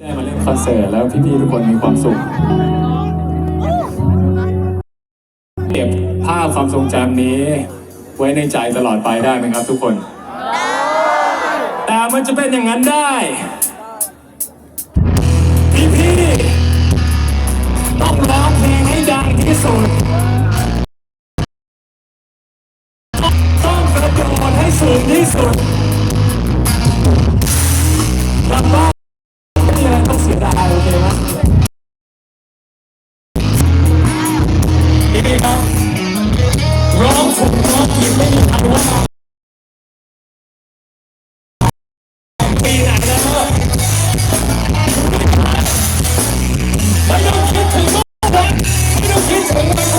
ได้มาเล่นคอนเสิร์ตแล้วพี่ๆทุกคนมีความสุข เก็บภาพความทรงจำนี้ ไว้ในใจตลอดไปได้ไหมครับทุกคน แต่มันจะเป็นอย่างนั้นได้ พี่ๆต้องร้องเพลงให้ดังที่สุด ปีไหนแล้วไม่ต้องคิดถึงวันไม่ต้องคิดถึงมัน